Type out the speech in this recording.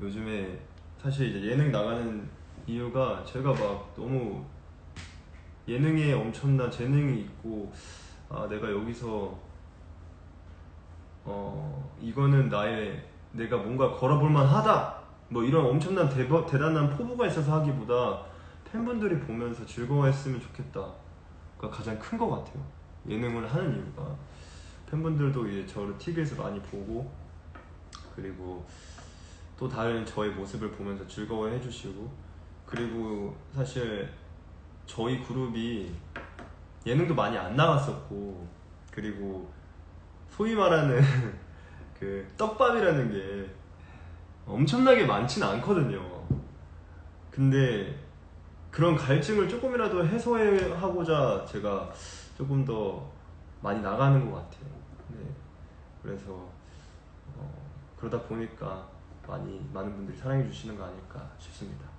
요즘에 사실 이제 예능 나가는 이유가 제가 막 너무 예능에 엄청난 재능이 있고 아 내가 여기서 어 이거는 나의 내가 뭔가 걸어볼 만하다. 뭐 이런 엄청난 대박 대단한 포부가 있어서 하기보다 팬분들이 보면서 즐거워했으면 좋겠다가 가장 큰 것 같아요. 예능을 하는 이유가. 팬분들도 이제 저를 TV에서 많이 보고 그리고 또 다른 저의 모습을 보면서 즐거워해 주시고 그리고 사실 저희 그룹이 예능도 많이 안 나갔었고 그리고 소위 말하는 그 떡밥이라는 게 엄청나게 많지는 않거든요. 근데 그런 갈증을 조금이라도 해소하고자 제가 조금 더 많이 나가는 것 같아요. 네. 그래서 어, 그러다 보니까 많이 많은 분들이 사랑해 주시는 거 아닐까 싶습니다.